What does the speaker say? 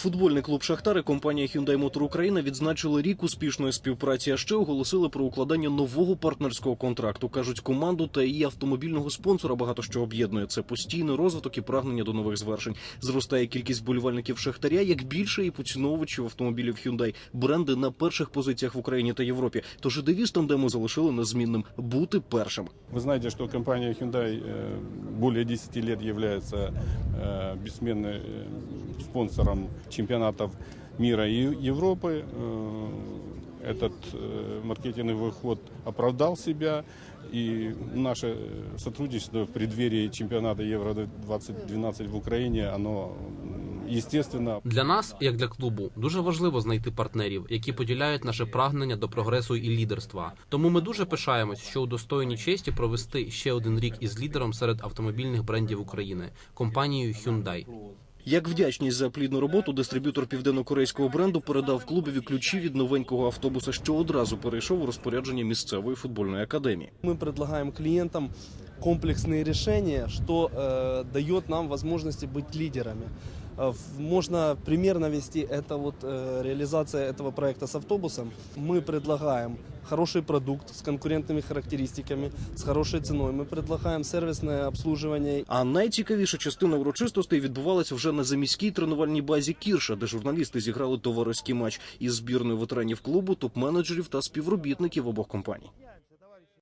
Футбольний клуб Шахтар і компанія Hyundai Motor Україна відзначили рік успішної співпраці, а ще оголосили про укладання нового партнерського контракту. кажуть, команду та її автомобільного спонсора багато що об'єднує. Це постійний розвиток і прагнення до нових звершень. Зростає кількість болівальників Шахтаря, як більше і поціновувачів автомобілів Hyundai. Бренди на перших позиціях в Україні та Європі. Тож і девіз тандему залишили незмінним бути першим. Вы знаете, что компания Hyundai э, более 10 лет является э, бессменным э, спонсором чемпионатов мира и Европы. Э, Этот э, маркетинговый ход оправдал себя, и наше э, сотрудничество в преддверии чемпионата Евро-2012 в Украине, оно, м, естественно, Для нас, як для клубу, дуже важливо знайти партнерів, які поділяють наше прагнення до прогресу і лідерства. Тому ми дуже пишаємось, що удостоєні честі провести ще один рік із лідером серед автомобільних брендів України компанією Hyundai. Як вдячність за плідну роботу, дистриб'ютор південно-корейського бренду передав клубові ключі від новенького автобуса, що одразу перейшов у розпорядження місцевої футбольної академії. Мы предлагаем клиентам комплексные решения, что э, дает нам возможности быть лидерами. Э, в- Можно пример навести, это вот э, реализация этого проекта с автобусом. Мы предлагаем хороший продукт с конкурентными характеристиками, с хорошей ценой. Мы предлагаем сервисное обслуживание А найцікавіша частина урочистостей відбувалася вже на заміській тренувальній базі Кірша, де журналісти зіграли товариський матч із збірною ветеранів клубу, топ-менеджерів та співробітників обох компаній.